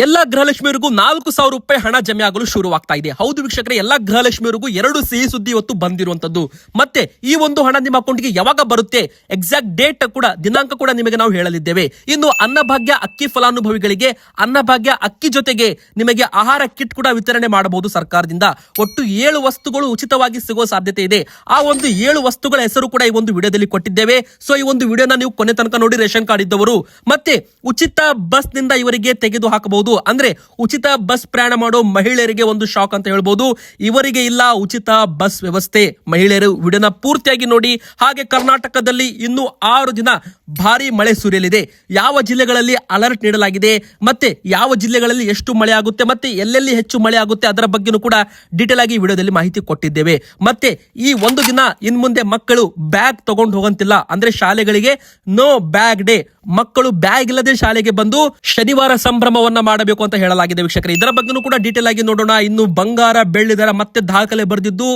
ಎಲ್ಲ ಗೃಹಲಕ್ಷ್ಮಿಯವರಿಗೂ ನಾಲ್ಕು ಸಾವಿರ ರೂಪಾಯಿ ಹಣ ಜಮೆ ಆಗಲು ಶುರುವಾಗ್ತಾ ಇದೆ. ಹೌದು ವೀಕ್ಷಕರೇ, ಎಲ್ಲ ಗೃಹಲಕ್ಷ್ಮಿಯವರಿಗೂ ಎರಡು ಸಿಹಿ ಸುದ್ದಿ ಇವತ್ತು ಬಂದಿರುವಂತದ್ದು ಮತ್ತೆ ಈ ಒಂದು ಹಣ ನಿಮ್ಮ ಅಕೌಂಟ್ಗೆ ಯಾವಾಗ ಬರುತ್ತೆ? ಎಕ್ಸಾಕ್ಟ್ ಡೇಟ್ ಕೂಡ, ದಿನಾಂಕ ಕೂಡ ನಿಮಗೆ ನಾವು ಹೇಳಲಿದ್ದೇವೆ. ಇನ್ನು ಅನ್ನಭಾಗ್ಯ, ಅಕ್ಕಿ ಫಲಾನುಭವಿಗಳಿಗೆ ಅನ್ನಭಾಗ್ಯ, ಅಕ್ಕಿ ಜೊತೆಗೆ ನಿಮಗೆ ಆಹಾರ ಕಿಟ್ ಕೂಡ ವಿತರಣೆ ಮಾಡಬಹುದು ಸರ್ಕಾರದಿಂದ. ಒಟ್ಟು ಏಳು ವಸ್ತುಗಳು ಉಚಿತವಾಗಿ ಸಿಗುವ ಸಾಧ್ಯತೆ ಇದೆ. ಆ ಒಂದು ಏಳು ವಸ್ತುಗಳ ಹೆಸರು ಕೂಡ ಈ ಒಂದು ವಿಡಿಯೋದಲ್ಲಿ ಕೊಟ್ಟಿದ್ದೇವೆ. ಸೊ ಈ ಒಂದು ವಿಡಿಯೋನ ನೀವು ಕೊನೆ ತನಕ ನೋಡಿ ರೇಷನ್ ಕಾರ್ಡ್ ಇದ್ದವರು. ಮತ್ತೆ ಉಚಿತ ಬಸ್ನಿಂದ ಇವರಿಗೆ ತೆಗೆದು ಹಾಕಬಹುದು. ಅಂದ್ರೆ ಉಚಿತ ಬಸ್ ಪ್ರಯಾಣ ಮಾಡೋ ಮಹಿಳೆಯರಿಗೆ ಒಂದು ಶಾಕ್ ಅಂತ ಹೇಳ್ಬೋದು. ಇವರಿಗೆ ಇಲ್ಲ, ಉಚಿತ ಬಸ್ ವ್ಯವಸ್ಥೆ. ಮಹಿಳೆಯರು ವಿಡಿಯೋನ ಪೂರ್ತಿಯಾಗಿ ನೋಡಿ. ಹಾಗೆ ಕರ್ನಾಟಕದಲ್ಲಿ ಇನ್ನು ಆರು ದಿನ ಭಾರಿ ಮಳೆ ಸುರಿಯಲಿದೆ. ಯಾವ ಜಿಲ್ಲೆಗಳಲ್ಲಿ ಅಲರ್ಟ್ ನೀಡಲಾಗಿದೆ, ಮತ್ತೆ ಯಾವ ಜಿಲ್ಲೆಗಳಲ್ಲಿ ಎಷ್ಟು ಮಳೆ ಆಗುತ್ತೆ, ಮತ್ತೆ ಎಲ್ಲೆಲ್ಲಿ ಹೆಚ್ಚು ಮಳೆ ಆಗುತ್ತೆ ಅದರ ಬಗ್ಗೆನೂ ಕೂಡ ಡೀಟೇಲ್ ಆಗಿ ವಿಡಿಯೋದಲ್ಲಿ ಮಾಹಿತಿ ಕೊಟ್ಟಿದ್ದೇವೆ. ಮತ್ತೆ ಈ ಒಂದು ದಿನ ಇನ್ ಮುಂದೆ ಮಕ್ಕಳು ಬ್ಯಾಗ್ ತಗೊಂಡು ಹೋಗಂತಿಲ್ಲ. ಅಂದ್ರೆ ಶಾಲೆಗಳಿಗೆ ನೋ ಬ್ಯಾಗ್ ಡೇ ಮಕ್ಕಳು ಬ್ಯಾಗ್ ಇಲ್ಲದೆ ಶಾಲೆಗೆ ಬಂದು ಶನಿವಾರ ಸಂಭ್ರಮವನ್ನ ಮಾಡಬೇಕು ಅಂತ ಹೇಳಲಾಗಿದೆ ವೀಕ್ಷಕರೇ. ಇದರ ಬಗ್ಗೆನೂ ಕೂಡ ಡೀಟೇಲ್ ಆಗಿ ನೋಡೋಣ. ಇನ್ನು ಬಂಗಾರ, ಬೆಳ್ಳಿ ದರ ಮತ್ತೆ ದಾಖಲೆ ಬರೆದಿದ್ದು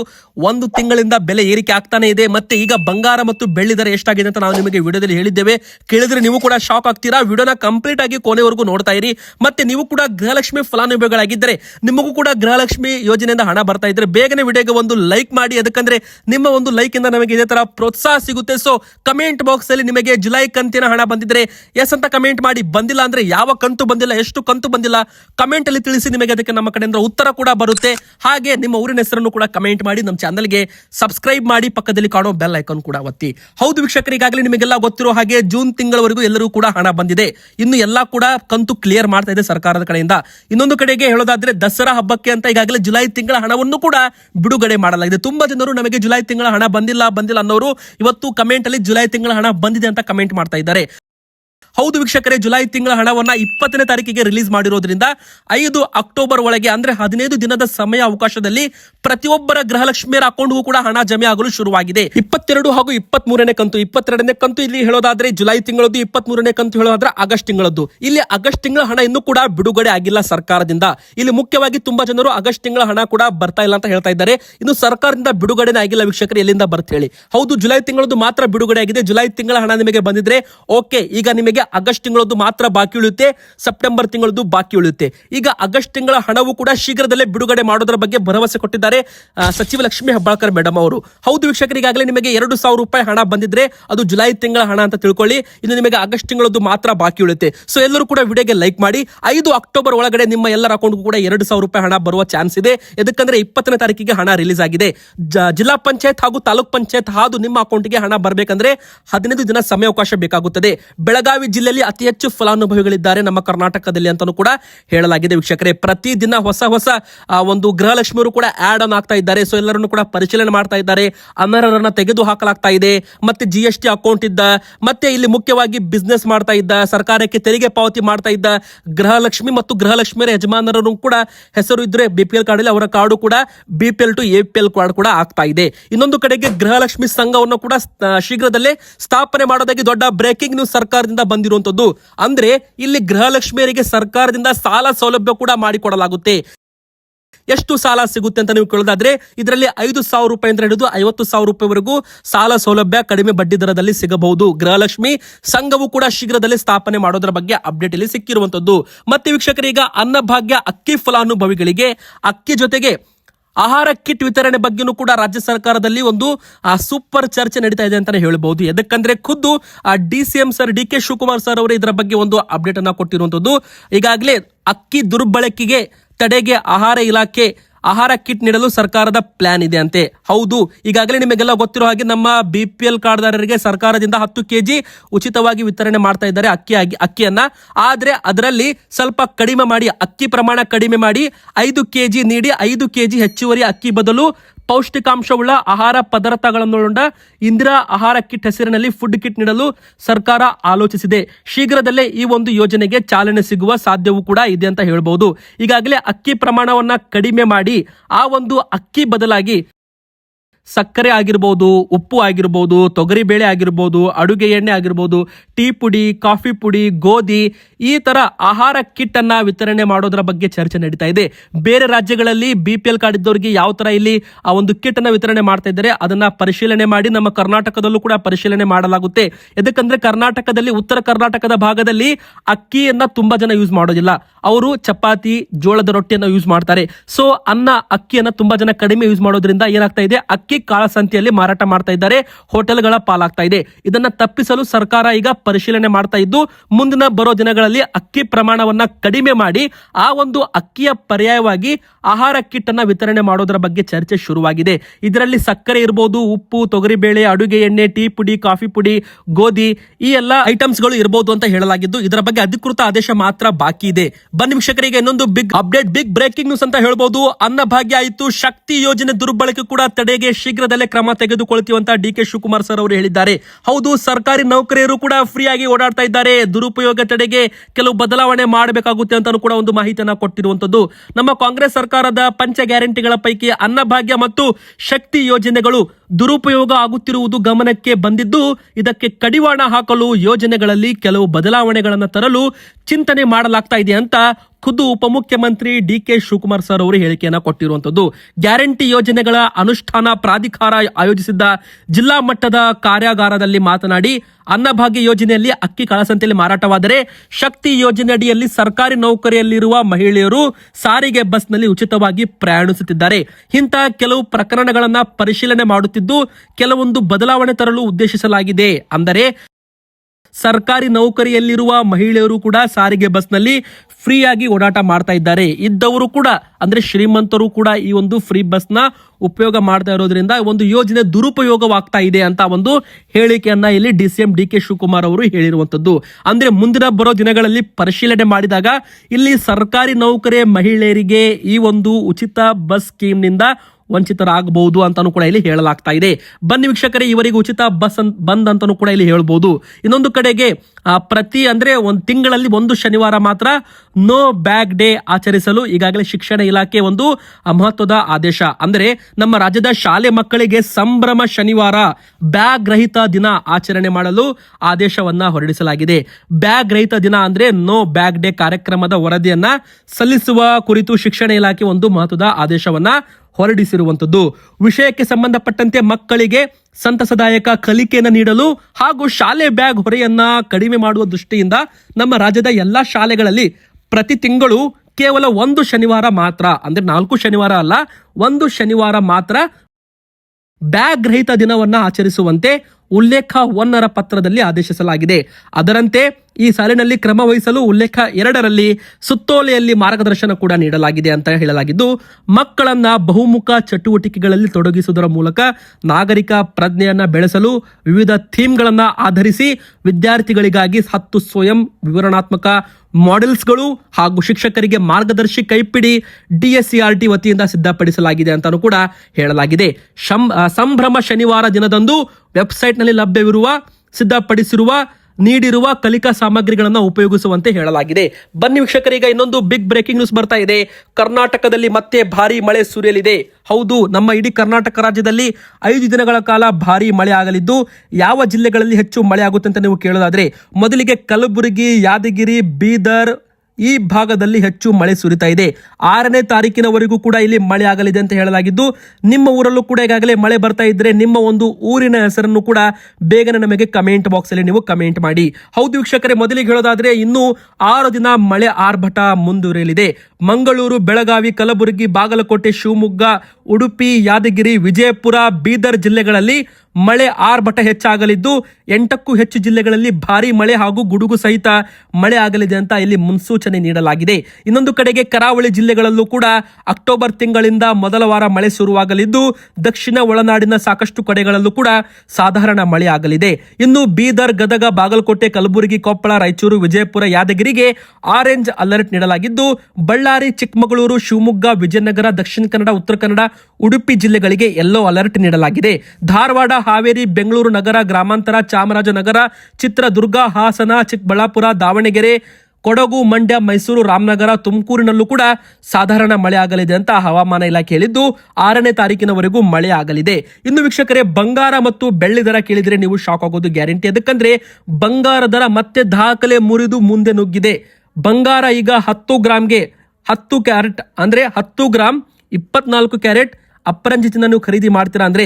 ಒಂದು ತಿಂಗಳಿಂದ ಬೆಲೆ ಏರಿಕೆ ಆಗ್ತಾನೆ ಇದೆ. ಮತ್ತೆ ಈಗ ಬಂಗಾರ ಮತ್ತು ಬೆಳ್ಳಿ ದರ ಎಷ್ಟಾಗಿದೆ ಅಂತ ನಾವು ನಿಮಗೆ ವಿಡಿಯೋದಲ್ಲಿ ಹೇಳಿದ್ದೇವೆ. ಕೇಳಿದ್ರೆ ನೀವು ಕೂಡ ಶಾಕ್ ಆಗ್ತೀರಾ. ವಿಡಿಯೋನ ಕಂಪ್ಲೀಟ್ ಆಗಿ ಕೊನೆವರೆಗೂ ನೋಡ್ತಾ ಇರಿ. ಮತ್ತೆ ನೀವು ಕೂಡ ಗೃಹಲಕ್ಷ್ಮಿ ಫಲಾನುಭವಿಗಳಾಗಿದ್ದರೆ ನಿಮಗೂ ಕೂಡ ಗೃಹಲಕ್ಷ್ಮಿ ಯೋಜನೆಯಿಂದ ಹಣ ಬರ್ತಾ ಇದ್ರೆ ಬೇಗನೆ ವಿಡಿಯೋಗೆ ಒಂದು ಲೈಕ್ ಮಾಡಿ. ಅದಕ್ಕಂದ್ರೆ ನಿಮ್ಮ ಒಂದು ಲೈಕ್ ಇಂದ ನಮಗೆ ಇದೇ ತರ ಪ್ರೋತ್ಸಾಹ ಸಿಗುತ್ತೆ. ಸೊ ಕಮೆಂಟ್ ಬಾಕ್ಸ್ ಅಲ್ಲಿ ನಿಮಗೆ ಜುಲೈ ಕಂತಿನ ಹಣ ಬಂದಿದ್ರೆ ಎಸ್ ಅಂತ ಕಮೆಂಟ್ ಮಾಡಿ. ಬಂದಿಲ್ಲ ಅಂದ್ರೆ ಯಾವ ಕಂತು ಬಂದಿಲ್ಲ, ಎಷ್ಟು ಕಂತು ಬಂದಿಲ್ಲ. ಕಮೆಂಟ್ ಅಲ್ಲಿ ತಿಳಿಸಿ ನಿಮಗೆ ಅದಕ್ಕೆ ನಮ್ಮ ಕಡೆಯಿಂದ ಉತ್ತರ ಕೂಡ ಬರುತ್ತೆ. ಹಾಗೆ ನಿಮ್ಮ ಊರಿನ ಹೆಸರನ್ನು ಕೂಡ ಕಮೆಂಟ್ ಮಾಡಿ, ನಮ್ಮ ಚಾನಲ್ಗೆ ಸಬ್ಸ್ಕ್ರೈಬ್ ಮಾಡಿ, ಪಕ್ಕದಲ್ಲಿ ಕಾಣೋ ಬೆಲ್ ಐಕಾನ್ ಕೂಡ ಒತ್ತಿ. ಹೌದು ವೀಕ್ಷಕರು ಈಗಾಗಲೇ ನಿಮಗೆಲ್ಲ ಗೊತ್ತಿರೋ ಹಾಗೆ ಜೂನ್ ತಿಂಗಳವರೆಗೂ ಎಲ್ಲರೂ ಕೂಡ ಹಣ ಬಂದಿದೆ. ಇನ್ನು ಎಲ್ಲ ಕೂಡ ಕಂತು ಕ್ಲಿಯರ್ ಮಾಡ್ತಾ ಇದೆ ಸರ್ಕಾರದ ಕಡೆಯಿಂದ. ಇನ್ನೊಂದು ಕಡೆಗೆ ಹೇಳೋದಾದ್ರೆ ದಸರಾ ಹಬ್ಬಕ್ಕೆ ಅಂತ ಈಗಾಗಲೇ ಜುಲೈ ತಿಂಗಳ ಹಣವನ್ನು ಕೂಡ ಬಿಡುಗಡೆ ಮಾಡಲಾಗಿದೆ. ತುಂಬಾ ಜನರು ನಮಗೆ ಜುಲೈ ತಿಂಗಳ ಹಣ ಬಂದಿಲ್ಲ ಬಂದಿಲ್ಲ ಅನ್ನೋರು ಇವತ್ತು ಕಮೆಂಟ್ ಅಲ್ಲಿ ಜುಲೈ ತಿಂಗಳ ಹಣ ಬಂದಿದೆ ಅಂತ ಕಮೆಂಟ್ ಮಾಡ್ತಾ ಇದ್ದಾರೆ. ಹೌದು ವೀಕ್ಷಕರೇ, ಜುಲೈ ತಿಂಗಳ ಹಣವನ್ನ ಇಪ್ಪತ್ತನೇ ತಾರೀಕಿಗೆ ರಿಲೀಸ್ ಮಾಡಿರೋದ್ರಿಂದ ಐದು ಅಕ್ಟೋಬರ್ ಒಳಗೆ, ಅಂದ್ರೆ ಹದಿನೈದು ದಿನದ ಸಮಯ ಅವಕಾಶದಲ್ಲಿ ಪ್ರತಿಯೊಬ್ಬರ ಗೃಹಲಕ್ಷ್ಮಿಯರ ಅಕೌಂಟ್ಗೂ ಕೂಡ ಹಣ ಜಮೆ ಆಗಲು ಶುರುವಾಗಿದೆ. ಇಪ್ಪತ್ತೆರಡು ಹಾಗೂ ಇಪ್ಪತ್ತ್ ಮೂರನೇ ಕಂತು, ಇಪ್ಪತ್ತೆರಡನೇ ಕಂತು ಇಲ್ಲಿ ಹೇಳೋದಾದ್ರೆ ಜುಲೈ ತಿಂಗಳದ್ದು ಇಪ್ಪತ್ತ್ ಮೂರನೇ ಕಂತು ಹೇಳೋದಾದ್ರೆ ಆಗಸ್ಟ್ ತಿಂಗಳದ್ದು. ಇಲ್ಲಿ ಆಗಸ್ಟ್ ತಿಂಗಳ ಹಣ ಇನ್ನೂ ಕೂಡ ಬಿಡುಗಡೆ ಆಗಿಲ್ಲ ಸರ್ಕಾರದಿಂದ. ಇಲ್ಲಿ ಮುಖ್ಯವಾಗಿ ತುಂಬಾ ಜನರು ಆಗಸ್ಟ್ ತಿಂಗಳ ಹಣ ಕೂಡ ಬರ್ತಾ ಇಲ್ಲ ಅಂತ ಹೇಳ್ತಾ ಇದ್ದಾರೆ. ಇನ್ನು ಸರ್ಕಾರದಿಂದ ಬಿಡುಗಡೆ ಆಗಿಲ್ಲ ವೀಕ್ಷಕರು, ಎಲ್ಲಿಂದ ಬರ್ತ ಹೇಳಿ ಹೌದು, ಜುಲೈ ತಿಂಗಳದ್ದು ಮಾತ್ರ ಬಿಡುಗಡೆ ಆಗಿದೆ. ಜುಲೈ ತಿಂಗಳ ಹಣ ನಿಮಗೆ ಬಂದಿದ್ರೆ, ಓಕೆ, ಈಗ ನಿಮಗೆ ಆಗಸ್ಟ್ ತಿಂಗಳದ್ದು ಮಾತ್ರ ಬಾಕಿ ಉಳಿಯುತ್ತೆ, ಸೆಪ್ಟೆಂಬರ್ ತಿಂಗಳದ್ದು ಬಾಕಿ ಉಳಿಯುತ್ತೆ. ಈಗ ಆಗಸ್ಟ್ ತಿಂಗಳ ಹಣವು ಕೂಡ ಶೀಘ್ರದಲ್ಲೇ ಬಿಡುಗಡೆ ಮಾಡೋದ್ರ ಬಗ್ಗೆ ಭರವಸೆ ಕೊಟ್ಟಿದ್ದಾರೆ ಸಚಿವ ಲಕ್ಷ್ಮಿ ಹೆಬ್ಬಾಳ್ಕರ್ ಮೇಡಮ್ ಅವರು. ಹೌದು ವೀಕ್ಷಕರು ಈಗಾಗಲೇ ನಿಮಗೆ ಎರಡು ಸಾವಿರ ರೂಪಾಯಿ ಹಣ ಬಂದಿದ್ರೆ ಅದು ಜುಲೈ ತಿಂಗಳ ಹಣ ಅಂತ ತಿಳ್ಕೊಳ್ಳಿ. ಇನ್ನು ನಿಮಗೆ ಆಗಸ್ಟ್ ತಿಂಗಳದ್ದು ಮಾತ್ರ ಬಾಕಿ ಉಳಿಯುತ್ತೆ. ಸೊ ಎಲ್ಲರೂ ಕೂಡ ವಿಡಿಯೋಗೆ ಲೈಕ್ ಮಾಡಿ. ಐದು ಅಕ್ಟೋಬರ್ ಒಳಗಡೆ ನಿಮ್ಮ ಎಲ್ಲರ ಅಕೌಂಟ್ಗೂ ಕೂಡ ಎರಡು ಸಾವಿರ ರೂಪಾಯಿ ಹಣ ಬರುವ ಚಾನ್ಸ್ ಇದೆ. ಎದಕ್ಕಂದ್ರೆ ಇಪ್ಪತ್ತನೇ ತಾರೀಕಿಗೆ ಹಣ ರಿಲೀಸ್ ಆಗಿದೆ. ಜಿಲ್ಲಾ ಪಂಚಾಯತ್ ಹಾಗೂ ತಾಲೂಕ್ ಪಂಚಾಯತ್ ಹಾದು ನಿಮ್ಮ ಅಕೌಂಟ್ಗೆ ಹಣ ಬರಬೇಕಂದ್ರೆ ಹದಿನೈದು ದಿನ ಸಮಯಾವಕಾಶ ಬೇಕಾಗುತ್ತದೆ. ಬೆಳಗಾವಿ ಜಿಲ್ಲೆಯಲ್ಲಿ ಅತಿ ಹೆಚ್ಚು ಫಲಾನುಭವಿಗಳಿದ್ದಾರೆ ನಮ್ಮ ಕರ್ನಾಟಕದಲ್ಲಿ ಅಂತಾನೂ ಕೂಡ ಹೇಳಲಾಗಿದೆ ವೀಕ್ಷಕರೇ. ಪ್ರತಿದಿನ ಹೊಸ ಹೊಸ ಒಂದು ಗೃಹಲಕ್ಷ್ಮಿಯರು ಕೂಡ ಆಡ್ ಆನ್ ಆಗ್ತಾ ಇದ್ದಾರೆ. ಸೊ ಎಲ್ಲರನ್ನು ಕೂಡ ಪರಿಶೀಲನೆ ಮಾಡ್ತಾ ಇದ್ದಾರೆ. ಅನರ್ಹರನ್ನ ತೆಗೆದು ಹಾಕಲಾಗ್ತಾ ಇದೆ. ಮತ್ತೆ ಜಿ ಎಸ್ ಟಿ ಅಕೌಂಟ್ ಇದ್ದ, ಮತ್ತೆ ಇಲ್ಲಿ ಮುಖ್ಯವಾಗಿ ಬಿಸ್ನೆಸ್ ಮಾಡ್ತಾ ಇದ್ದ, ಸರ್ಕಾರಕ್ಕೆ ತೆರಿಗೆ ಪಾವತಿ ಮಾಡ್ತಾ ಇದ್ದ ಗೃಹಲಕ್ಷ್ಮಿ ಮತ್ತು ಗೃಹಲಕ್ಷ್ಮಿಯರ ಯಜಮಾನರನ್ನು ಕೂಡ ಹೆಸರು ಇದ್ರೆ ಬಿ ಪಿ ಎಲ್ ಕಾರ್ಡ್ ಅವರ ಕಾರ್ಡು ಕೂಡ B P L to A P L card ಕೂಡ ಆಗ್ತಾ ಇದೆ. ಇನ್ನೊಂದು ಕಡೆಗೆ ಗೃಹಲಕ್ಷ್ಮಿ ಸಂಘವನ್ನು ಕೂಡ ಶೀಘ್ರದಲ್ಲೇ ಸ್ಥಾಪನೆ ಮಾಡೋದಾಗಿ ದೊಡ್ಡ ಬ್ರೇಕಿಂಗ್ ನ್ಯೂಸ್ ಸರ್ಕಾರದಿಂದ ಬಂದಿರುವಂತದ್ದು. ಅಂದ್ರೆ ಇಲ್ಲಿ ಗೃಹಲಕ್ಷ್ಮಿಯರಿಗೆ ಸರ್ಕಾರದಿಂದ ಸಾಲ ಸೌಲಭ್ಯ ಕೂಡ ಮಾಡಿಕೊಡಲಾಗುತ್ತೆ. ಎಷ್ಟು ಸಾಲ ಸಿಗುತ್ತೆ ಅಂತ ನೀವು ಕೇಳೋದಾದ್ರೆ, ಇದರಲ್ಲಿ ಐದು ಸಾವಿರ ರೂಪಾಯಿಂದ ಹಿಡಿದು ಐವತ್ತು ಸಾವಿರ ರೂಪಾಯಿವರೆಗೂ ಸಾಲ ಸೌಲಭ್ಯ ಕಡಿಮೆ ಬಡ್ಡಿ ದರದಲ್ಲಿ ಸಿಗಬಹುದು. ಗೃಹಲಕ್ಷ್ಮಿ ಸಂಘವು ಕೂಡ ಶೀಘ್ರದಲ್ಲೇ ಸ್ಥಾಪನೆ ಮಾಡೋದರ ಬಗ್ಗೆ ಅಪ್ಡೇಟ್ ಇಲ್ಲಿ ಸಿಕ್ಕಿರುವಂತದ್ದು. ಮತ್ತೆ ವೀಕ್ಷಕರೀಗ ಅನ್ನಭಾಗ್ಯ ಅಕ್ಕಿ ಫಲಾನುಭವಿಗಳಿಗೆ ಅಕ್ಕಿ ಜೊತೆಗೆ ಆಹಾರ ಕಿಟ್ ವಿತರಣೆ ಬಗ್ಗೆನೂ ಕೂಡ ರಾಜ್ಯ ಸರ್ಕಾರದಲ್ಲಿ ಒಂದು ಸೂಪರ್ ಚರ್ಚೆ ನಡೀತಾ ಇದೆ ಅಂತಾನೆ ಹೇಳಬಹುದು ಯಾಕಂದ್ರೆ ಖುದ್ದು D C M sir D K Shivakumar sir ಅವರು ಇದರ ಬಗ್ಗೆ ಒಂದು ಅಪ್ಡೇಟ್ ಅನ್ನ ಕೊಟ್ಟಿರುವಂತದ್ದು. ಈಗಾಗಲೇ ಅಕ್ಕಿ ದುರ್ಬಳಕೆಗೆ ತಡೆಗೆ ಆಹಾರ ಇಲಾಖೆ ಆಹಾರ ಕಿಟ್ ನೀಡಲು ಸರ್ಕಾರದ ಪ್ಲಾನ್ ಇದೆ ಅಂತೆ. ಹೌದು, ಈಗಾಗಲೇ ನಿಮಗೆಲ್ಲ ಗೊತ್ತಿರೋ ಹಾಗೆ ನಮ್ಮ ಬಿ ಪಿ ಎಲ್ ಕಾರ್ಡ್ದಾರರಿಗೆ ಸರ್ಕಾರದಿಂದ ಹತ್ತು ಕೆಜಿ ಉಚಿತವಾಗಿ ವಿತರಣೆ ಮಾಡ್ತಾ ಇದ್ದಾರೆ ಅಕ್ಕಿ ಅಕ್ಕಿಯನ್ನ. ಆದ್ರೆ ಅದರಲ್ಲಿ ಸ್ವಲ್ಪ ಕಡಿಮೆ ಮಾಡಿ, ಅಕ್ಕಿ ಪ್ರಮಾಣ ಕಡಿಮೆ ಮಾಡಿ ಐದು ಕೆಜಿ ನೀಡಿ ಐದು ಕೆಜಿ ಹೆಚ್ಚುವರಿ ಅಕ್ಕಿ ಬದಲು ಪೌಷ್ಟಿಕಾಂಶವುಳ್ಳ ಆಹಾರ ಪದಾರ್ಥಗಳನ್ನೊಳಗೊಂಡ ಇಂದಿರಾ ಆಹಾರ ಕಿಟ್ ಹೆಸರಿನಲ್ಲಿ ಫುಡ್ ಕಿಟ್ ನೀಡಲು ಸರ್ಕಾರ ಆಲೋಚಿಸಿದೆ. ಶೀಘ್ರದಲ್ಲೇ ಈ ಒಂದು ಯೋಜನೆಗೆ ಚಾಲನೆ ಸಿಗುವ ಸಾಧ್ಯವೂ ಕೂಡ ಇದೆ ಅಂತ ಹೇಳಬಹುದು ಈಗಾಗಲೇ ಅಕ್ಕಿ ಪ್ರಮಾಣವನ್ನ ಕಡಿಮೆ ಮಾಡಿ ಆ ಒಂದು ಅಕ್ಕಿ ಬದಲಾಗಿ ಸಕ್ಕರೆ ಆಗಿರ್ಬೋದು, ಉಪ್ಪು ಆಗಿರ್ಬೋದು ತೊಗರಿಬೇಳೆ ಆಗಿರ್ಬೋದು, ಅಡುಗೆ ಎಣ್ಣೆ ಆಗಿರ್ಬೋದು, ಟೀ ಪುಡಿ, ಕಾಫಿ ಪುಡಿ, ಗೋಧಿ ಈ ತರ ಆಹಾರ ಕಿಟ್ ಅನ್ನ ವಿತರಣೆ ಮಾಡೋದರ ಬಗ್ಗೆ ಚರ್ಚೆ ನಡೀತಾ ಇದೆ. ಬೇರೆ ರಾಜ್ಯಗಳಲ್ಲಿ ಬಿ ಪಿ ಎಲ್ ಕಾರ್ಡ್ ಇದ್ದವರಿಗೆ ಯಾವ ತರ ಇಲ್ಲಿ ಆ ಒಂದು ಕಿಟ್ ಅನ್ನ ವಿತರಣೆ ಮಾಡ್ತಾ ಇದ್ದಾರೆ, ಅದನ್ನ ಪರಿಶೀಲನೆ ಮಾಡಿ ನಮ್ಮ ಕರ್ನಾಟಕದಲ್ಲೂ ಕೂಡ ಪರಿಶೀಲನೆ ಮಾಡಲಾಗುತ್ತೆ. ಯಾಕಂದ್ರೆ ಕರ್ನಾಟಕದಲ್ಲಿ, ಉತ್ತರ ಕರ್ನಾಟಕದ ಭಾಗದಲ್ಲಿ ಅಕ್ಕಿಯನ್ನ ತುಂಬಾ ಜನ ಯೂಸ್ ಮಾಡೋದಿಲ್ಲ. ಅವರು ಚಪಾತಿ, ಜೋಳದ ರೊಟ್ಟಿಯನ್ನ ಯೂಸ್ ಮಾಡ್ತಾರೆ. ಸೊ ಅನ್ನ, ಅಕ್ಕಿಯನ್ನ ತುಂಬಾ ಜನ ಕಡಿಮೆ ಯೂಸ್ ಮಾಡೋದ್ರಿಂದ ಏನಾಗ್ತಾ ಇದೆ? ಅಕ್ಕಿ ಕಾಳಸಂತೆಯಲ್ಲಿ ಮಾರಾಟ ಮಾಡ್ತಾ ಇದ್ದಾರೆ. ಹೋಟೆಲ್ಗಳ ಪಾಲಾಗ್ತಾ ಇದೆ. ಇದನ್ನ ತಪ್ಪಿಸಲು ಸರ್ಕಾರ ಈಗ ಪರಿಶೀಲನೆ ಮಾಡ್ತಾ ಇದ್ದು, ಮುಂದಿನ ಬರೋ ದಿನಗಳಲ್ಲಿ ಅಕ್ಕಿ ಪ್ರಮಾಣವನ್ನ ಕಡಿಮೆ ಮಾಡಿ, ಆ ಒಂದು ಅಕ್ಕಿಯ ಪರ್ಯಾಯವಾಗಿ ಆಹಾರ ಕಿಟ್ ಅನ್ನ ವಿತರಣೆ ಮಾಡೋದರ ಬಗ್ಗೆ ಚರ್ಚೆ ಶುರುವಾಗಿದೆ. ಇದರಲ್ಲಿ ಸಕ್ಕರೆ ಇರಬಹುದು ಉಪ್ಪು, ತೊಗರಿಬೇಳೆ, ಅಡುಗೆ ಎಣ್ಣೆ, ಟೀ ಪುಡಿ, ಕಾಫಿ ಪುಡಿ, ಗೋಧಿ ಈ ಎಲ್ಲ ಐಟಮ್ಸ್ಗಳು ಇರಬಹುದು ಅಂತ ಹೇಳಲಾಗಿದ್ದು, ಇದರ ಬಗ್ಗೆ ಅಧಿಕೃತ ಆದೇಶ ಮಾತ್ರ ಬಾಕಿ ಇದೆ. ಬನ್ನಿ ವೀಕ್ಷಕರಿಗೆ ಇನ್ನೊಂದು big update, big breaking news ಅಂತ ಹೇಳಬಹುದು ಅನ್ನಭಾಗ್ಯ ಆಯಿತು. ಶಕ್ತಿ ಯೋಜನೆ ದುರ್ಬಳಕೆ ಕೂಡ ತಡೆಗೆ ಶೀಘ್ರದಲ್ಲೇ ಕ್ರಮ ತೆಗೆದುಕೊಳ್ತೀವಿ ಡಿ ಕೆ ಶಿವಕುಮಾರ್ ಸರ್ ಅವರು ಹೇಳಿದ್ದಾರೆ. ಹೌದು, ಸರ್ಕಾರಿ ನೌಕರಿಯರು ಕೂಡ ಫ್ರೀಯಾಗಿ ಓಡಾಡ್ತಾ ಇದ್ದಾರೆ. ದುರುಪಯೋಗ ತಡೆಗೆ ಕೆಲವು ಬದಲಾವಣೆ ಮಾಡಬೇಕಾಗುತ್ತೆ ಅಂತಾನೂ ಕೂಡ ಒಂದು ಮಾಹಿತಿಯನ್ನು ಕೊಟ್ಟಿರುವಂತದ್ದು. ನಮ್ಮ ಕಾಂಗ್ರೆಸ್ ಸರ್ಕಾರದ ಪಂಚ ಗ್ಯಾರಂಟಿಗಳ ಪೈಕಿ ಅನ್ನಭಾಗ್ಯ ಮತ್ತು ಶಕ್ತಿ ಯೋಜನೆಗಳು ದುರುಪಯೋಗ ಆಗುತ್ತಿರುವುದು ಗಮನಕ್ಕೆ ಬಂದಿದ್ದು, ಇದಕ್ಕೆ ಕಡಿವಾಣ ಹಾಕಲು ಯೋಜನೆಗಳಲ್ಲಿ ಕೆಲವು ಬದಲಾವಣೆಗಳನ್ನು ತರಲು ಚಿಂತನೆ ಮಾಡಲಾಗ್ತಾ ಇದೆ ಅಂತ ಖುದ್ದು ಉಪಮುಖ್ಯಮಂತ್ರಿ ಡಿ ಕೆ ಶಿವಕುಮಾರ್ ಸರ್ ಅವರು ಹೇಳಿಕೆಯನ್ನು ಕೊಟ್ಟಿರುವಂತದ್ದು ಗ್ಯಾರಂಟಿ ಯೋಜನೆಗಳ ಅನುಷ್ಠಾನ ಪ್ರಾಧಿಕಾರ ಆಯೋಜಿಸಿದ್ದ ಜಿಲ್ಲಾ ಮಟ್ಟದ ಕಾರ್ಯಾಗಾರದಲ್ಲಿ ಮಾತನಾಡಿ ಅನ್ನಭಾಗ್ಯ ಯೋಜನೆಯಲ್ಲಿ ಅಕ್ಕಿ ಕಾಳಸಂತೆಯಲ್ಲಿ ಮಾರಾಟವಾದರೆ ಶಕ್ತಿ ಯೋಜನೆ ಅಡಿಯಲ್ಲಿ ಸರ್ಕಾರಿ ನೌಕರಿಯಲ್ಲಿರುವ ಮಹಿಳೆಯರು ಸಾರಿಗೆ ಬಸ್ನಲ್ಲಿ ಉಚಿತವಾಗಿ ಪ್ರಯಾಣಿಸುತ್ತಿದ್ದಾರೆ. ಇಂತಹ ಕೆಲವು ಪ್ರಕರಣಗಳನ್ನ ಪರಿಶೀಲನೆ ಮಾಡುತ್ತಿದ್ದು, ಕೆಲವೊಂದು ಬದಲಾವಣೆ ತರಲು ಉದ್ದೇಶಿಸಲಾಗಿದೆ. ಅಂದರೆ ಸರ್ಕಾರಿ ನೌಕರಿಯಲ್ಲಿರುವ ಮಹಿಳೆಯರು ಕೂಡ ಸಾರಿಗೆ ಬಸ್ನಲ್ಲಿ ಫ್ರೀಯಾಗಿ ಓಡಾಟ ಮಾಡ್ತಾ ಇದ್ದಾರೆ. ಇದ್ದವರು ಕೂಡ, ಅಂದ್ರೆ ಶ್ರೀಮಂತರು ಕೂಡ ಈ ಒಂದು ಫ್ರೀ ಬಸ್ನ ಉಪಯೋಗ ಮಾಡ್ತಾ ಇರೋದ್ರಿಂದ ಒಂದು ಯೋಜನೆ ದುರುಪಯೋಗವಾಗ್ತಾ ಇದೆ ಅಂತ ಒಂದು ಹೇಳಿಕೆಯನ್ನ ಇಲ್ಲಿ D C M D K Shivakumar ಅವರು ಹೇಳಿರುವಂತದ್ದು. ಅಂದ್ರೆ ಮುಂದಿನ ಬರೋ ದಿನಗಳಲ್ಲಿ ಪರಿಶೀಲನೆ ಮಾಡಿದಾಗ ಇಲ್ಲಿ ಸರ್ಕಾರಿ ನೌಕರಿ ಮಹಿಳೆಯರಿಗೆ ಈ ಒಂದು ಉಚಿತ ಬಸ್ ಸ್ಕೀಮ್ನಿಂದ ವಂಚಿತರಾಗಬಹುದು ಅಂತಾನು ಕೂಡ ಇಲ್ಲಿ ಹೇಳಲಾಗ್ತಾ ಇದೆ. ಬನ್ನಿ ವೀಕ್ಷಕರೇ, ಇವರಿಗೆ ಉಚಿತ ಬಸ್ ಬಂದ್ ಅಂತಾನು ಕೂಡ ಇಲ್ಲಿ ಹೇಳ್ಬೋದು. ಇನ್ನೊಂದು ಕಡೆಗೆ ಪ್ರತಿ ಅಂದ್ರೆ ಒಂದು ತಿಂಗಳಲ್ಲಿ ಒಂದು ಶನಿವಾರ ಮಾತ್ರ ನೋ ಬ್ಯಾಗ್ ಡೇ ಆಚರಿಸಲು ಈಗಾಗಲೇ ಶಿಕ್ಷಣ ಇಲಾಖೆ ಒಂದು ಮಹತ್ವದ ಆದೇಶ. ಅಂದ್ರೆ ನಮ್ಮ ರಾಜ್ಯದ ಶಾಲೆ ಮಕ್ಕಳಿಗೆ ಸಂಭ್ರಮ ಶನಿವಾರ ಬ್ಯಾಗ್ ರಹಿತ ದಿನ ಆಚರಣೆ ಮಾಡಲು ಆದೇಶವನ್ನ ಹೊರಡಿಸಲಾಗಿದೆ. ಬ್ಯಾಗ್ ರಹಿತ ದಿನ ಅಂದ್ರೆ ನೋ ಬ್ಯಾಗ್ ಡೇ ಕಾರ್ಯಕ್ರಮದ ವರದಿಯನ್ನ ಸಲ್ಲಿಸುವ ಕುರಿತು ಶಿಕ್ಷಣ ಇಲಾಖೆ ಒಂದು ಮಹತ್ವದ ಆದೇಶವನ್ನ ಹೊರಡಿಸಿರುವಂತದ್ದು ವಿಷಯಕ್ಕೆ ಸಂಬಂಧಪಟ್ಟಂತೆ ಮಕ್ಕಳಿಗೆ ಸಂತಸದಾಯಕ ಕಲಿಕೆಯನ್ನು ನೀಡಲು ಹಾಗೂ ಶಾಲೆ ಬ್ಯಾಗ್ ಹೊರೆಯನ್ನ ಕಡಿಮೆ ಮಾಡುವ ದೃಷ್ಟಿಯಿಂದ ನಮ್ಮ ರಾಜ್ಯದ ಎಲ್ಲಾ ಶಾಲೆಗಳಲ್ಲಿ ಪ್ರತಿ ತಿಂಗಳು ಕೇವಲ ಒಂದು ಶನಿವಾರ ಮಾತ್ರ, ಅಂದ್ರೆ ನಾಲ್ಕು ಶನಿವಾರ ಅಲ್ಲ, ಒಂದು ಶನಿವಾರ ಮಾತ್ರ ಬ್ಯಾಗ್ ರಹಿತ ದಿನವನ್ನ ಆಚರಿಸುವಂತೆ ಉಲ್ಲೇಖ ಒನ್ನರ ಪತ್ರದಲ್ಲಿ ಆದೇಶಿಸಲಾಗಿದೆ. ಅದರಂತೆ ಈ ಸಾಲಿನಲ್ಲಿ ಕ್ರಮ ವಹಿಸಲು ಉಲ್ಲೇಖ ಎರಡರಲ್ಲಿ ಸುತ್ತೋಲೆಯಲ್ಲಿ ಮಾರ್ಗದರ್ಶನ ಕೂಡ ನೀಡಲಾಗಿದೆ ಅಂತ ಹೇಳಲಾಗಿದ್ದು, ಮಕ್ಕಳನ್ನ ಬಹುಮುಖ ಚಟುವಟಿಕೆಗಳಲ್ಲಿ ತೊಡಗಿಸುವುದರ ಮೂಲಕ ನಾಗರಿಕ ಪ್ರಜ್ಞೆಯನ್ನ ಬೆಳೆಸಲು ವಿವಿಧ ಥೀಮ್ಗಳನ್ನ ಆಧರಿಸಿ ವಿದ್ಯಾರ್ಥಿಗಳಿಗಾಗಿ ಹತ್ತು ಸ್ವಯಂ ವಿವರಣಾತ್ಮಕ ಮಾಡೆಲ್ಸ್ಗಳು ಹಾಗೂ ಶಿಕ್ಷಕರಿಗೆ ಮಾರ್ಗದರ್ಶಿ ಕೈಪಿಡಿ ಡಿಎಸ್ಸಿಆರ್ಟಿ ವತಿಯಿಂದ ಸಿದ್ಧಪಡಿಸಲಾಗಿದೆ ಅಂತಾನೂ ಕೂಡ ಹೇಳಲಾಗಿದೆ. ಸಂಭ್ರಮ ಶನಿವಾರ ದಿನದಂದು ವೆಬ್ಸೈಟ್ನಲ್ಲಿ ಲಭ್ಯವಿರುವ, ಸಿದ್ಧಪಡಿಸಿರುವ ನೀಡಿರುವ ಕಲಿಕಾ ಸಾಮಗ್ರಿಗಳನ್ನು ಉಪಯೋಗಿಸುವಂತೆ ಹೇಳಲಾಗಿದೆ. ಬನ್ನಿ ವೀಕ್ಷಕರೀಗ ಇನ್ನೊಂದು ಬಿಗ್ ಬ್ರೇಕಿಂಗ್ ನ್ಯೂಸ್ ಬರ್ತಾ ಇದೆ. ಕರ್ನಾಟಕದಲ್ಲಿ ಮತ್ತೆ ಭಾರಿ ಮಳೆ ಸುರಿಯಲಿದೆ. ಹೌದು, ನಮ್ಮ ಇಡೀ ಕರ್ನಾಟಕ ರಾಜ್ಯದಲ್ಲಿ ಐದು ದಿನಗಳ ಕಾಲ ಭಾರಿ ಮಳೆ ಆಗಲಿದ್ದು, ಯಾವ ಜಿಲ್ಲೆಗಳಲ್ಲಿ ಹೆಚ್ಚು ಮಳೆ ಆಗುತ್ತೆ ಅಂತ ನೀವು ಕೇಳೋದಾದ್ರೆ, ಮೊದಲಿಗೆ ಕಲಬುರಗಿ, ಯಾದಗಿರಿ, ಬೀದರ್ ಈ ಭಾಗದಲ್ಲಿ ಹೆಚ್ಚು ಮಳೆ ಸುರಿತಾ ಇದೆ. ಆರನೇ ತಾರೀಕಿನವರೆಗೂ ಕೂಡ ಇಲ್ಲಿ ಮಳೆ ಆಗಲಿದೆ ಅಂತ ಹೇಳಲಾಗಿದ್ದು, ನಿಮ್ಮ ಊರಲ್ಲೂ ಕೂಡ ಈಗಾಗಲೇ ಮಳೆ ಬರ್ತಾ ಇದ್ರೆ ನಿಮ್ಮ ಒಂದು ಊರಿನ ಹೆಸರನ್ನು ಕೂಡ ಬೇಗನೆ ನಮಗೆ ಕಮೆಂಟ್ ಬಾಕ್ಸ್ ಅಲ್ಲಿ ನೀವು ಕಮೆಂಟ್ ಮಾಡಿ. ಹೌದು ವೀಕ್ಷಕರೇ, ಮೊದಲಿಗೆ ಹೇಳೋದಾದ್ರೆ ಇನ್ನು ಆರು ದಿನ ಮಳೆ ಆರ್ಭಟ ಮುಂದುವರಿಯಲಿದೆ. ಮಂಗಳೂರು, ಬೆಳಗಾವಿ, ಕಲಬುರಗಿ, ಬಾಗಲಕೋಟೆ, ಶಿವಮೊಗ್ಗ, ಉಡುಪಿ, ಯಾದಗಿರಿ, ವಿಜಯಪುರ, ಬೀದರ್ ಜಿಲ್ಲೆಗಳಲ್ಲಿ ಮಳೆ ಆರ್ಭಟ ಹೆಚ್ಚಾಗಲಿದ್ದು ಎಂಟಕ್ಕೂ ಹೆಚ್ಚು ಜಿಲ್ಲೆಗಳಲ್ಲಿ ಭಾರಿ ಮಳೆ ಹಾಗೂ ಗುಡುಗು ಸಹಿತ ಮಳೆ ಆಗಲಿದೆ ಅಂತ ಇಲ್ಲಿ ಮುನ್ಸೂಚನೆ ನೀಡಲಾಗಿದೆ. ಇನ್ನೊಂದು ಕಡೆಗೆ ಕರಾವಳಿ ಜಿಲ್ಲೆಗಳಲ್ಲೂ ಕೂಡ ಅಕ್ಟೋಬರ್ ತಿಂಗಳಿಂದ ಮೊದಲ ವಾರ ಮಳೆ ಶುರುವಾಗಲಿದ್ದು, ದಕ್ಷಿಣ ಒಳನಾಡಿನ ಸಾಕಷ್ಟು ಕಡೆಗಳಲ್ಲೂ ಕೂಡ ಸಾಧಾರಣ ಮಳೆ ಆಗಲಿದೆ. ಇನ್ನು ಬೀದರ್, ಗದಗ, ಬಾಗಲಕೋಟೆ, ಕಲಬುರಗಿ, ಕೊಪ್ಪಳ, ರಾಯಚೂರು, ವಿಜಯಪುರ, ಯಾದಗಿರಿಗೆ ಆರೆಂಜ್ ಅಲರ್ಟ್ ನೀಡಲಾಗಿದ್ದು, ಬಳ್ಳಾರಿ, ಚಿಕ್ಕಮಗಳೂರು, ಶಿವಮೊಗ್ಗ, ವಿಜಯನಗರ, ದಕ್ಷಿಣ ಕನ್ನಡ, ಉತ್ತರ ಕನ್ನಡ, ಉಡುಪಿ ಜಿಲ್ಲೆಗಳಿಗೆ ಯೆಲ್ಲೋ ಅಲರ್ಟ್ ನೀಡಲಾಗಿದೆ. ಧಾರವಾಡ ಹಾವೇರಿ ಬೆಂಗಳೂರು ನಗರ ಗ್ರಾಮಾಂತರ ಚಾಮರಾಜನಗರ ಚಿತ್ರದುರ್ಗ ಹಾಸನ ಚಿಕ್ಕಬಳ್ಳಾಪುರ ದಾವಣಗೆರೆ ಕೊಡಗು ಮಂಡ್ಯ ಮೈಸೂರು ರಾಮನಗರ ತುಮಕೂರಿನಲ್ಲೂ ಕೂಡ ಸಾಧಾರಣ ಮಳೆ ಆಗಲಿದೆ ಅಂತ ಹವಾಮಾನ ಇಲಾಖೆ ಹೇಳಿದ್ದು ಆರನೇ ತಾರೀಕಿನವರೆಗೂ ಮಳೆ ಆಗಲಿದೆ ಇನ್ನು ವೀಕ್ಷಕರೇ, ಬಂಗಾರ ಮತ್ತು ಬೆಳ್ಳಿ ದರ ಕೇಳಿದರೆ ನೀವು ಶಾಕ್ ಆಗೋದು ಗ್ಯಾರಂಟಿ ಅದಕ್ಕಂದ್ರೆ ಬಂಗಾರ ದರ ಮತ್ತೆ ದಾಖಲೆ ಮುರಿದು ಮುಂದೆ ನುಗ್ಗಿದೆ. ಬಂಗಾರ ಈಗ ಹತ್ತು ಗ್ರಾಮ್ಗೆ ಹತ್ತು ಕ್ಯಾರೆಟ್ ಅಂದ್ರೆ ಹತ್ತು ಗ್ರಾಮ್ ಇಪ್ಪತ್ನಾಲ್ಕು ಕ್ಯಾರೆಟ್. ಅಪರಂಜಿತನ ನೀವು ಖರೀದಿ ಮಾಡ್ತೀರಾ ಅಂದ್ರೆ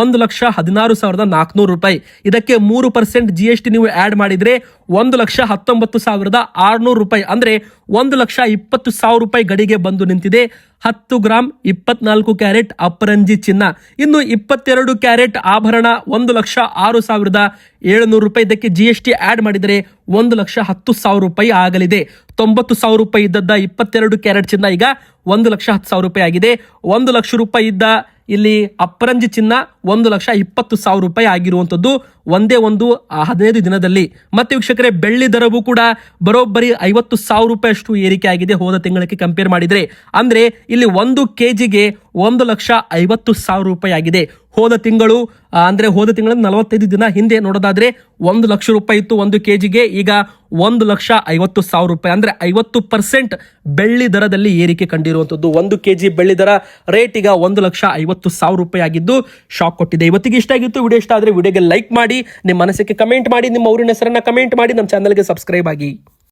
ಒಂದು ಲಕ್ಷ ಹದಿನಾರು ಸಾವಿರದ ನಾಲ್ಕುನೂರು ರೂಪಾಯಿ. ಇದಕ್ಕೆ ಮೂರು ಪರ್ಸೆಂಟ್ ಜಿ ಎಸ್ ಟಿ ನೀವು ಆ್ಯಡ್ ಮಾಡಿದ್ರೆ ಒಂದು ಲಕ್ಷ ಹತ್ತೊಂಬತ್ತು ಸಾವಿರದ ಆರುನೂರು ರೂಪಾಯಿ. ಅಂದ್ರೆ ಒಂದು ಲಕ್ಷ ಇಪ್ಪತ್ತು ಸಾವಿರ ರೂಪಾಯಿ ಗಡಿಗೆ ಬಂದು ನಿಂತಿದೆ. ಹತ್ತು ಗ್ರಾಮ್ ಇಪ್ಪತ್ನಾಲ್ಕು ಕ್ಯಾರೆಟ್ ಅಪರಂಜಿ ಚಿನ್ನ. ಇನ್ನು ಇಪ್ಪತ್ತೆರಡು ಕ್ಯಾರೆಟ್ ಆಭರಣ ಒಂದು ಲಕ್ಷ ಆರು ಸಾವಿರದ ಏಳುನೂರು ರೂಪಾಯಿ. ಇದಕ್ಕೆ ಜಿ ಎಸ್ ಟಿ ಆ್ಯಡ್ ಮಾಡಿದರೆ ಒಂದು ಲಕ್ಷ ಹತ್ತು ಸಾವಿರ ರೂಪಾಯಿ ಆಗಲಿದೆ. ತೊಂಬತ್ತು ಸಾವಿರ ರೂಪಾಯಿ ಇದ್ದದ್ದ ಇಪ್ಪತ್ತೆರಡು ಕ್ಯಾರೆಟ್ ಚಿನ್ನ ಈಗ ಒಂದು ಲಕ್ಷ ಹತ್ತು ಸಾವಿರ ರೂಪಾಯಿ ಆಗಿದೆ. ಒಂದು ಲಕ್ಷ ರೂಪಾಯಿ ಇದ್ದ ಇಲ್ಲಿ ಅಪರಂಜಿ ಚಿನ್ನ ಒಂದು ಲಕ್ಷ ಇಪ್ಪತ್ತು ಸಾವಿರ ರೂಪಾಯಿ ಆಗಿರುವಂಥದ್ದು ಒಂದೇ ಒಂದು ಹದಿನೈದು ದಿನದಲ್ಲಿ. ಮತ್ತೆ ವೀಕ್ಷಕರೇ, ಬೆಳ್ಳಿ ದರವು ಕೂಡ ಬರೋಬ್ಬರಿ ಐವತ್ತು ಸಾವಿರ ರೂಪಾಯಿ ಅಷ್ಟು ಏರಿಕೆ ಆಗಿದೆ ಹೋದ ತಿಂಗಳಿಗೆ ಕಂಪೇರ್ ಮಾಡಿದ್ರೆ. ಅಂದ್ರೆ ಇಲ್ಲಿ ಒಂದು ಕೆಜಿಗೆ ಒಂದು ಲಕ್ಷ ಐವತ್ತು ಸಾವಿರ ರೂಪಾಯಿ ಆಗಿದೆ. ಹೋದ ತಿಂಗಳು ಅಂದ್ರೆ ಹೋದ ತಿಂಗಳ ನಲವತ್ತೈದು ದಿನ ಹಿಂದೆ ನೋಡೋದಾದ್ರೆ ಒಂದು ಲಕ್ಷ ರೂಪಾಯಿ ಇತ್ತು ಒಂದು ಕೆಜಿಗೆ, ಈಗ ಒಂದು ಲಕ್ಷ ಐವತ್ತು ಸಾವಿರ ರೂಪಾಯಿ. ಅಂದ್ರೆ ಐವತ್ತು ಪರ್ಸೆಂಟ್ ಬೆಳ್ಳಿ ದರದಲ್ಲಿ ಏರಿಕೆ ಕಂಡಿರುವಂಥದ್ದು. ಒಂದು ಕೆಜಿ ಬೆಳ್ಳಿ ದರ ರೇಟ್ ಈಗ ಒಂದು ಲಕ್ಷ ಐವತ್ತು ಸಾವಿರ ರೂಪಾಯಿ ಆಗಿದ್ದು ಶಾಕ್ ಕೊಟ್ಟಿದೆ. ಇವತ್ತಿಗೆ ಇಷ್ಟ ಆಗಿತ್ತು, ವಿಡಿಯೋ ಇಷ್ಟ ಆದ್ರೆ ವಿಡಿಯೋಗೆ ಲೈಕ್ ಮಾಡಿ, ನಿಮ್ಮ ಮನಸ್ಸಿಗೆ ಕಮೆಂಟ್ ಮಾಡಿ, ನಿಮ್ಮ ಊರಿನ ಹೆಸರನ್ನ ಕಮೆಂಟ್ ಮಾಡಿ, ನಮ್ಮ ಚಾನಲ್ಗೆ ಸಬ್ಸ್ಕ್ರೈಬ್ ಆಗಿ.